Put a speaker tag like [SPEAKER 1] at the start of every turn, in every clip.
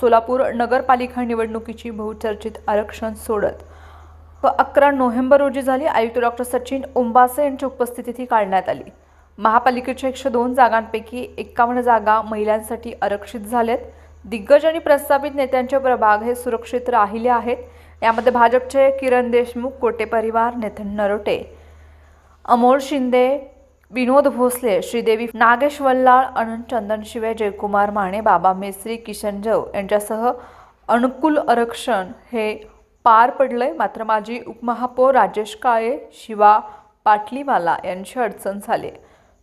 [SPEAKER 1] सोलापूर नगरपालिका निवडणुकीची बहुचर्चित आरक्षण सोडत व अकरा नोव्हेंबर रोजी झाली आयुक्त डॉक्टर सचिन ओंबासे यांच्या उपस्थितीत ही काढण्यात आली. महापालिकेच्या एकशे दोन जागांपैकी एकावन्न जागा महिलांसाठी आरक्षित झाल्यात. दिग्गज आणि प्रस्थापित नेत्यांचे प्रभाग हे सुरक्षित राहिले आहेत. यामध्ये भाजपचे किरण देशमुख कोटे परिवार नितीन नरोटे अमोल शिंदे विनोद भोसले श्रीदेवी नागेश वल्लाळ अनंत चंदन शिवे जयकुमार माने बाबा मेसरी किशन जव यांच्यासह अनुकूल आरक्षण हे पार पडले मात्र माजी उपमहापौर राजेश काळे शिवा पाटलीवाला यांची अडचण झाली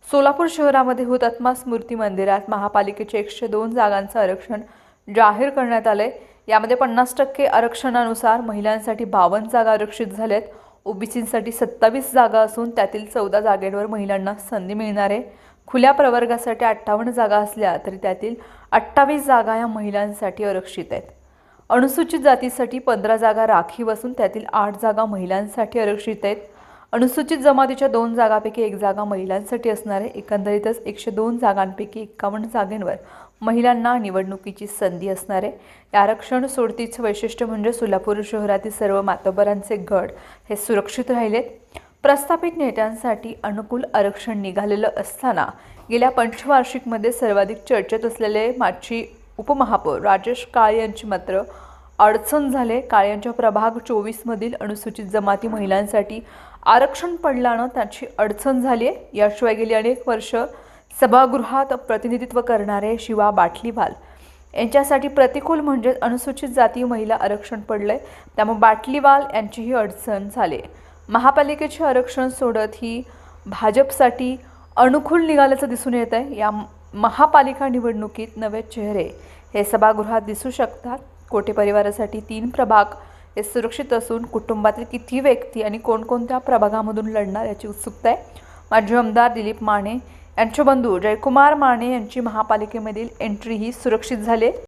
[SPEAKER 1] सोलापूर शहरामध्ये हुतात्मा स्मृती मंदिरात महापालिकेचे एकशे दोन जागांचं आरक्षण जाहीर करण्यात आले यामध्ये पन्नास टक्के आरक्षणानुसार महिलांसाठी बावन्न जागा आरक्षित झाल्यात. ओबीसीसाठी सत्तावीस जागा असून त्यातील चौदा जागेवर महिलांना संधी मिळणार आहे. खुल्या प्रवर्गासाठी अठ्ठावन्न जागा असल्या तरी त्यातील अठ्ठावीस जागा या महिलांसाठी आरक्षित आहेत. अनुसूचित जातीसाठी पंधरा जागा राखीव असून त्यातील आठ जागा महिलांसाठी आरक्षित आहेत. अनुसूचित जमातीच्या दोन जागापैकी एक जागा महिलांसाठी असणारे एकंदरीतच एकशे दोन जागांपैकी एकावन्न जागांवर महिलांना निवडणुकीची संधी असणार आहे. या आरक्षण सोडतीचं वैशिष्ट्य म्हणजे सोलापूर शहरातील सर्व मातोबरांचे गट हे सुरक्षित राहिलेत. प्रस्थापित नेत्यांसाठी अनुकूल आरक्षण निघालेलं असताना गेल्या पंचवार्षिकमध्ये सर्वाधिक चर्चेत असलेले माजी उपमहापौर राजेश काळे यांची मात्र अडचण झाले. काळ्यांच्या प्रभाग चोवीसमधील अनुसूचित जमाती महिलांसाठी आरक्षण पडल्यानं त्यांची अडचण झाली आहे याशिवाय गेली अनेक वर्ष सभागृहात प्रतिनिधित्व करणारे शिवा बाटलीवाल. यांच्यासाठी प्रतिकूल म्हणजेच अनुसूचित जाती महिला आरक्षण पडलंय. त्यामुळे बाटलीवाल यांचीही अडचण झाली महापालिकेचे आरक्षण सोडत ही भाजपसाठी अनुकूल निघाल्याचं दिसून येत आहे या महापालिका निवडणुकीत नवे चेहरे हे सभागृहात दिसू शकतात. कोटे परिवारासाठी तीन प्रभाग हे सुरक्षित असून कुटुंबातील किती व्यक्ती आणि कोणकोणत्या प्रभागामधून लढणार याची उत्सुकता आहे? माजी आमदार दिलीप माने यांचे बंधू जयकुमार माने यांची महापालिकेमधील एंट्री ही सुरक्षित झाले